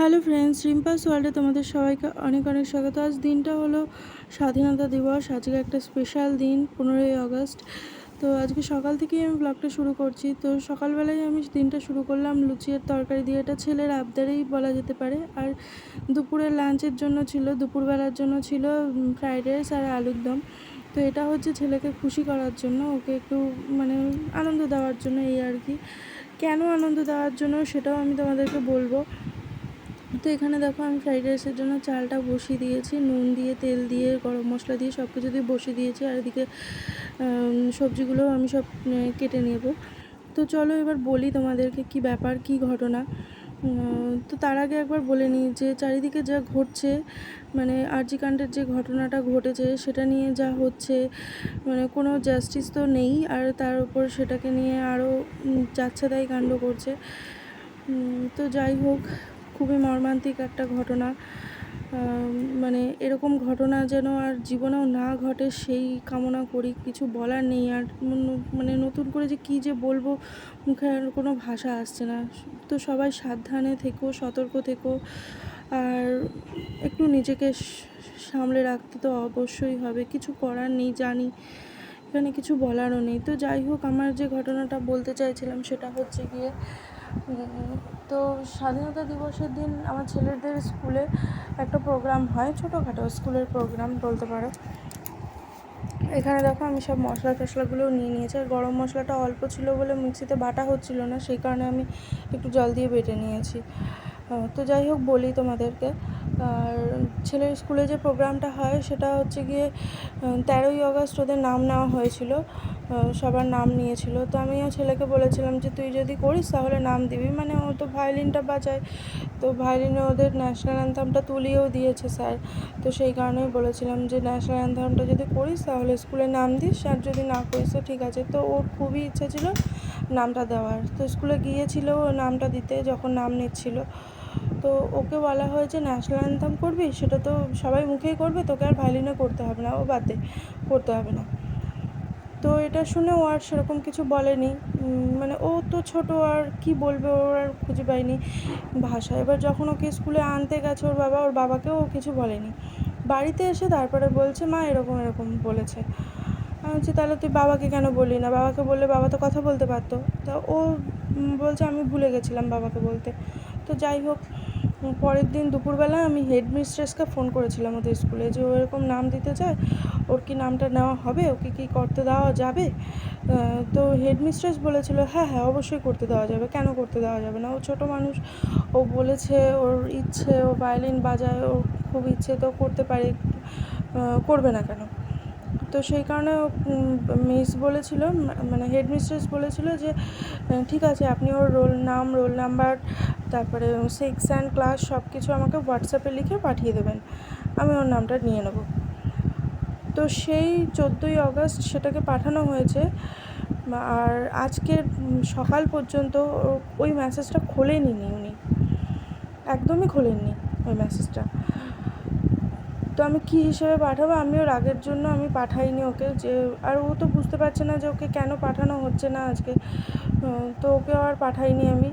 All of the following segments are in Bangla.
হ্যালো ফ্রেন্ডস রিম্পাস ওয়ার্ল্ডে তোমাদের সবাইকে অনেক অনেক স্বাগত। আজ দিনটা হলো স্বাধীনতা দিবস, আজকে একটা স্পেশাল দিন, পনেরোই আগস্ট। তো আজকে সকাল থেকেই আমি ব্লগটা শুরু করছি। তো সকালবেলায় আমি দিনটা শুরু করলাম লুচি আর তরকারি দিয়ে। এটা ছেলের আবদারেই বলা যেতে পারে। আর দুপুরের লাঞ্চের জন্য ছিল, দুপুরবেলার জন্য ছিল ফ্রাইড রাইস আর আলুর দম। তো এটা হচ্ছে ছেলেকে খুশি করার জন্য, ওকে একটু মানে আনন্দ দেওয়ার জন্য এই আর কি। কেন আনন্দ দেওয়ার জন্য সেটাও আমি তোমাদেরকে বলব। তো এখানে দেখো আমি ফ্রাইড রাইসের জন্য চালটা বসিয়ে দিয়েছি। নুন দিয়ে, তেল দিয়ে, গরম মশলা দিয়ে সব কিছু দিয়ে বসিয়ে দিয়েছি। আর এদিকে সবজিগুলো আমি সব কেটে নেব। তো চলো এবার বলি তোমাদেরকে কি ব্যাপার, কি ঘটনা। তো তার আগে একবার বলে নিই যে চারিদিকে যা ঘটছে মানে আরজি কাণ্ডের যে ঘটনাটা ঘটেছে, সেটা নিয়ে যা হচ্ছে মানে কোনো জাস্টিস তো নেই। আর তার উপর সেটাকে নিয়ে আরও যাচ্ছে কাণ্ড করছে। তো যাই হোক খুবই মর্মান্তিক একটা ঘটনা। মানে এরকম ঘটনা যেন আর জীবনেও না ঘটে, সেই কামনা করি। কিছু বলার নেই আর মানে নতুন করে যে কী যে বলব, মুখে আর কোনো ভাষা আসছে না। তো সবাই সাবধানে থেকো, সতর্ক থেকো। আর একটু নিজেকে সামলে রাখতে তো অবশ্যই হবে। কিছু করার নেই, জানি। এখানে কিছু বলারও নেই। তো যাই হোক, আমার যে ঘটনাটা বলতে চাইছিলাম সেটা হচ্ছে গিয়ে তো স্বাধীনতা দিবসের দিন আমার ছেলেদের স্কুলে একটা প্রোগ্রাম হয়, ছোটোখাটো স্কুলের প্রোগ্রাম বলতে পারো। এখানে দেখো আমি সব মশলা টশলাগুলোও নিয়ে নিয়েছি। আর গরম মশলাটা অল্প ছিল বলে মিক্সিতে বাটা হচ্ছিল না, সেই কারণে আমি একটু জল দিয়ে বেটে নিয়েছি। তো যাই হোক, বলি তোমাদেরকে। আর ছেলের স্কুলে যে প্রোগ্রামটা হয় সেটা হচ্ছে গিয়ে তেরোই অগস্ট ওদের নাম নেওয়া হয়েছিল সবার নাম নিয়েছিল। তো আমিও ছেলেকে বলেছিলাম যে, তুই যদি করিস তাহলে নাম দিবি। মানে ও তো ভায়োলিনটা বাজায়। তো ভায়োলিনে ওদের ন্যাশনাল অ্যান্থামটা তুলিয়েও দিয়েছে স্যার। তো সেই কারণেই বলেছিলাম যে ন্যাশনাল অ্যান্থামটা যদি করিস তাহলে স্কুলে নাম দিস, আর যদি না করিস তো ঠিক আছে। তো ওর খুবই ইচ্ছে ছিল নামটা দেওয়ার। তো স্কুলে গিয়েছিল নামটা দিতে, যখন নাম নিচ্ছিল। তো ওকে বলা হয়েছে ন্যাশনাল অ্যান্থাম করবি? সেটা তো সবাই মুখেই করবে, তোকে আর ভায়োলিনে করতে হবে না, ও বাদে করতে হবে না। তো এটা শুনে ও আর সেরকম কিছু বলেনি। মানে ও তো ছোট, আর কি বলবে ওর আর খুঁজে পায়নি। ভাষা, এবার যখন ওকে স্কুলে আনতে গেছে ওর বাবা, ওর বাবাকেও ও কিছু বলেনি। বাড়িতে এসে তারপরে বলছে, মা, এরকম এরকম বলেছে। আমি বলছি, তাহলে তুই বাবাকে কেন বললি না? বাবাকে বললে বাবা তো কথা বলতে পারতো। তা ও বলছে, আমি ভুলে গেছিলাম বাবাকে বলতে। তো যাই হোক পরের দিন দুপুরবেলা আমি হেড মিস্ট্রেসকে ফোন করেছিলাম ওদের স্কুলে যে ও এরকম নাম দিতে চায়, ওর কি নামটা নেওয়া হবে, ওকে কি করতে দেওয়া যাবে? তো হেড মিস্ট্রেস বলেছিল হ্যাঁ হ্যাঁ অবশ্যই করতে দেওয়া যাবে। কেন করতে দেওয়া যাবে না? ও ছোটো মানুষ, ও বলেছে ওর ইচ্ছে, ও ভায়োলিন বাজায়, ওর খুব ইচ্ছে, তো করতে পারে করবে না কেন? তো সেই কারণে মিস বলেছিল মানে হেড মিস্ট্রেস বলেছিল যে ঠিক আছে, আপনি ওর রোল নাম রোল নাম্বার তারপরে সেকশান ক্লাস সব কিছু আমাকে হোয়াটসঅ্যাপে লিখে পাঠিয়ে দেবেন। আমি ওর নামটা নিয়ে নেব। তো সেই চোদ্দোই আগস্ট সেটাকে পাঠানো হয়েছে। আর আজকের সকাল পর্যন্ত ওই মেসেজটা খোলেনি উনি। একদমই খোলেননি ওই মেসেজটা তো আমি কী হিসেবে পাঠাবো? আমি ওর আগের জন্য আমি পাঠাইনি ওকে যে, আর ও তো বুঝতে পারছে না যে ওকে কেন পাঠানো হচ্ছে না আজকে। তো ওকে আর পাঠাইনি আমি।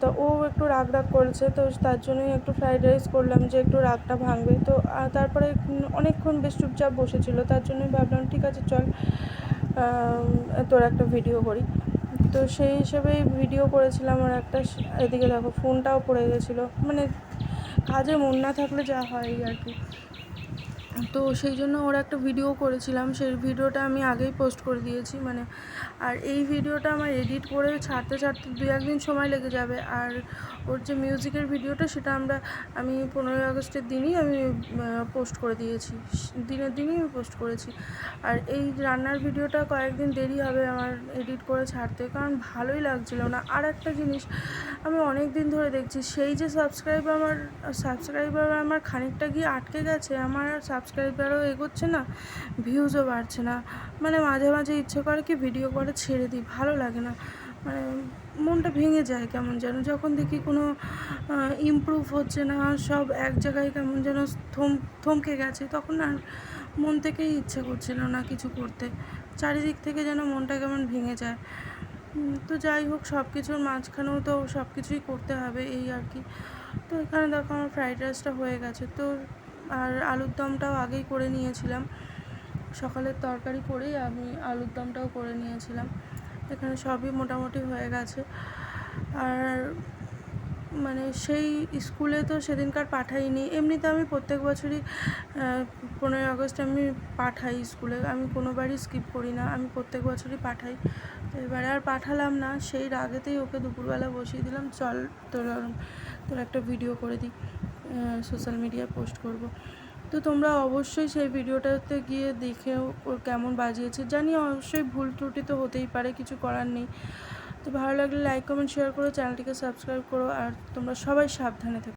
তো ও একটু রাগ রাগ করেছে, তো তার জন্যই একটু ফ্রাইড রাইস করলাম যে একটু রাগটা ভাঙবে। তো তারপরে অনেকক্ষণ বেশ চুপচাপ বসেছিল, তার জন্যই ভাবলাম, ঠিক আছে, চল তোর একটা ভিডিও করি। তো সেই হিসেবেই ভিডিও করেছিলাম আর একটা। এদিকে দেখো, ফোনটাও পড়ে গেছিল। মানে কাজে মন না থাকলে যা হয় আর কি। তো সেই জন্য ওর একটা ভিডিও করেছিলাম। সেই ভিডিওটা আমি আগেই পোস্ট করে দিয়েছি মানে আর এই ভিডিওটা আমার এডিট করে ছাড়তে ছাড়তে দু একদিন সময় লেগে যাবে। আর ওর যে মিউজিকের ভিডিওটা সেটা আমরা, আমি পনেরোই আগস্টের দিনই আমি পোস্ট করে দিয়েছি। দিনের দিনই আমি পোস্ট করেছি। আর এই রান্নার ভিডিওটা কয়েকদিন দেরি হবে আমার এডিট করে ছাড়তে, কারণ ভালোই লাগছিল না। আর একটা জিনিস আমি অনেক দিন ধরে দেখছি, সেই যে সাবস্ক্রাইব আমার সাবস্ক্রাইবার আমার খানিকটা গিয়ে আটকে গেছে, আমার আর সাবস্ক্রাইবারও এগোচ্ছে না ভিউজও বাড়ছে না। মানে মাঝে মাঝে ইচ্ছে করে কি ভিডিও করে ছেড়ে দিই, ভালো লাগে না। মানে মনটা ভেঙে যায় কেমন যেন, যখন দেখি কোনো ইমপ্রুভ হচ্ছে না, সব এক জায়গায় কেমন যেন থম, থমকে গেছে, তখন আর মন থেকেই ইচ্ছে করছিল না কিছু করতে। চারিদিক থেকে যেন মনটা কেমন ভেঙে যায়। তো যাই হোক সব কিছুর মাঝখানেও তো সব কিছুই করতে হবে, এই আর কি। তো এখানে দেখো আমার ফ্রাইড রাইসটা হয়ে গেছে। তো আর আলুর দমটাও আগেই করে নিয়েছিলাম। সকালের তরকারি করেই আমি আলুর দমটাও করে নিয়েছিলাম। এখানে সবই মোটামুটি হয়ে গেছে। আর মানে সেই স্কুলে তো সেদিনকার পাঠাইনি। এমনিতে আমি প্রত্যেক বছরই পনেরোই আগস্ট আমি পাঠাই স্কুলে। আমি কোনোবারই স্কিপ করি না। আমি প্রত্যেক বছরই পাঠাই। তো এবারে আর পাঠালাম না। সেই রাগেতেই ওকে দুপুরবেলা বসিয়ে দিলাম, চল তোর তোর একটা ভিডিও করে দিই। সোশ্যাল মিডিয়ায় পোস্ট করব। তো তোমরা অবশ্যই সেই ভিডিওটাতে গিয়ে দেখেও কেমন বাজিয়েছে। জানি অবশ্যই ভুল ত্রুটি তো হতেই পারে, কিছু করার নেই। তো ভালো লাগলে লাইক কমেন্ট শেয়ার করো চ্যানেলটিকে সাবস্ক্রাইব করো। আর তোমরা সবাই সাবধানে থেকো।